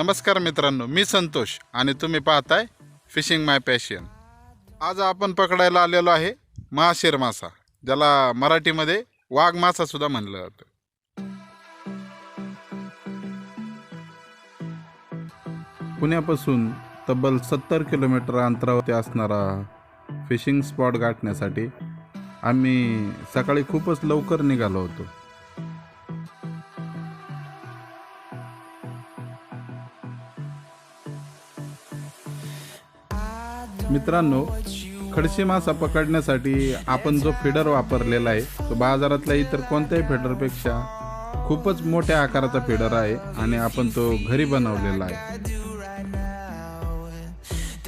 नमस्कार मित्रांनो मी संतोष आणि तुम्ही पाहताय फिशिंग माय पॅशन आज आपण पकडायला आलेलो आहे महाशेर मासा ज्याला मराठीमध्ये वाघ मासा सुद्धा म्हणलं जातं. पुण्यापासून तब्बल सत्तर किलोमीटर अंतरावरती असणारा फिशिंग स्पॉट गाठण्यासाठी आम्ही सकाळी खूपच लवकर निघालो होतो. मित्रांनो खडशी मासा पकडण्यासाठी आपण जो फिडर वापरलेला आहे तो बाजारातल्या इतर कोणत्याही फिडरपेक्षा खूपच मोठ्या आकाराचा फिडर आहे आणि आपण तो घरी बनवलेला आहे.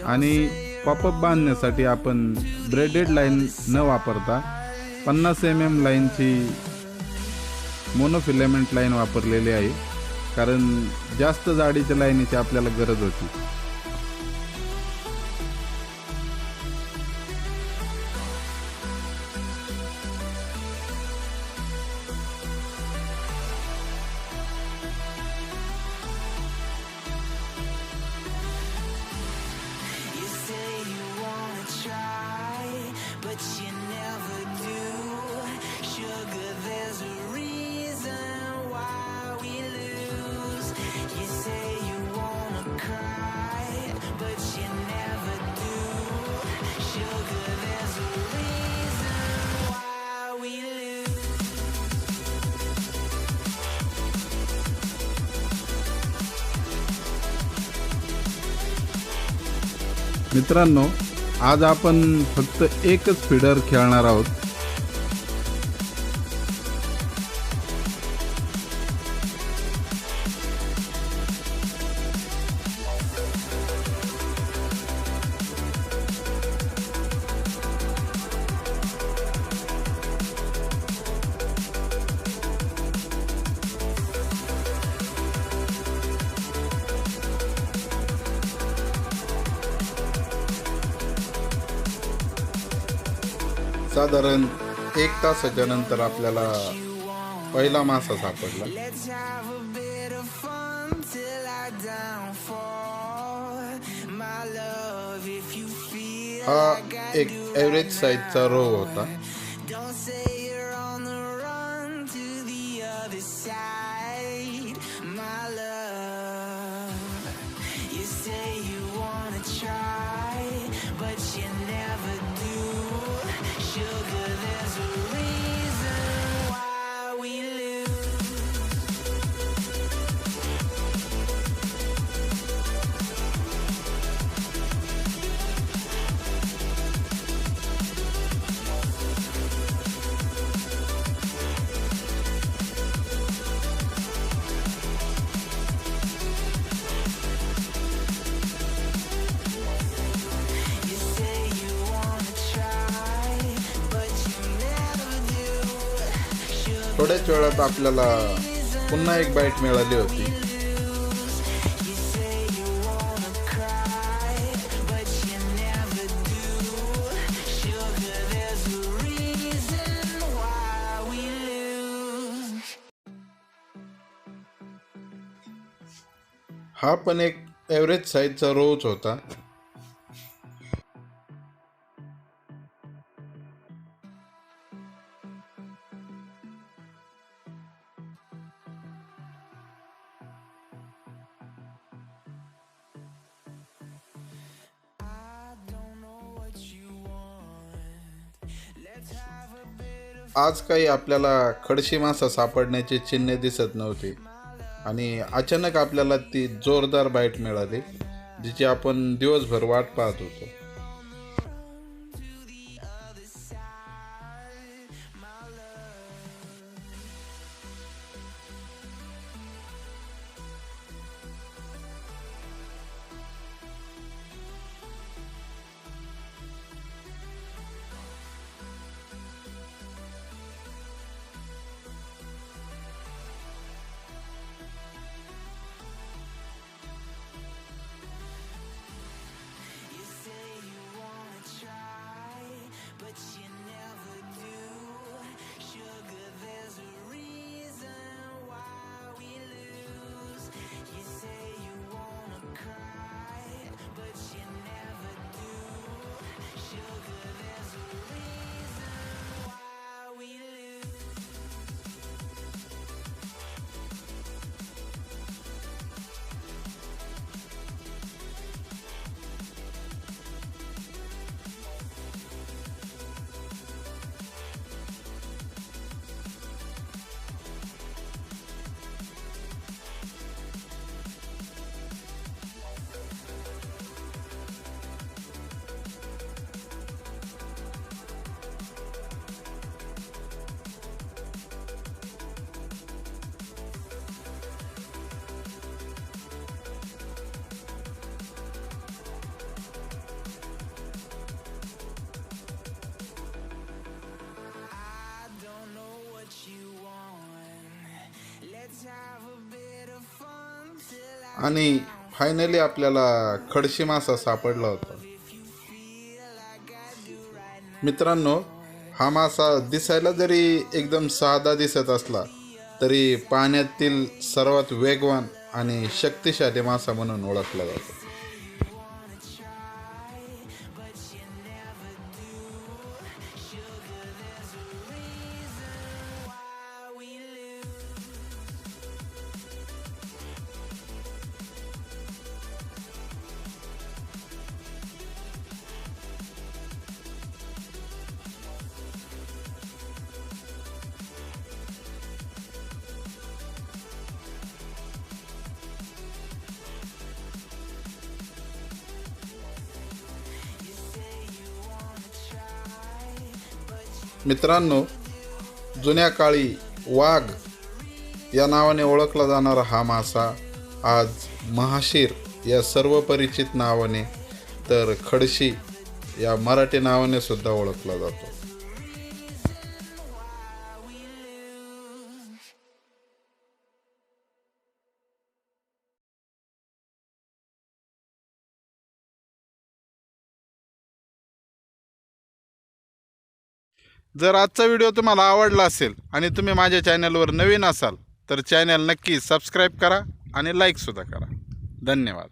आणि पॉपअप बांधण्यासाठी आपण ब्रेडेड लाईन न वापरता पन्नास एम एम लाईनची मोनोफिलेमेंट लाईन वापरलेली आहे कारण जास्त जाडीच्या लाईनीची आपल्याला गरज होती. मित्रांनो आज आपण फक्त एकच फिडर खेळणार आहोत. साधारण एक तासाच्या नंतर आपल्याला पहिला मासा सापडला हा एक ॲव्हरेज साईजचा रो होता but you never थोड्याच वेळात आपल्याला पुन्हा एक बाईट मिळाली होती. हा पण एक एवरेज साईजचा रोज होता. आज काही आपल्याला खडशी मासा सापडण्याचे चिन्हे दिसत नव्हते. आणि अचानक आपल्याला ती जोरदार बाईट मिळाली जिची आपण दिवसभर वाट पाहत होतो. आणि फायनली आपल्याला खडशी मासा सापडला होता. मित्रांनो हा मासा दिसायला जरी एकदम साधा दिसत असला तरी पाण्यातील सर्वात वेगवान आणि शक्तिशाली मासा म्हणून ओळखला जातो. मित्रांनो जुन्या काळी वाघ या नावाने ओळखला जाणारा हा मासा आज महाशीर या सर्व परिचित नावाने तर खडशी या मराठी नावाने सुद्धा ओळखला जातो. जर आजचा व्हिडिओ तुम्हाला आवडला असेल आणि तुम्ही माझ्या चॅनलवर नवीन असाल तर चॅनल नक्की सबस्क्राईब करा आणि लाईकसुद्धा करा. धन्यवाद.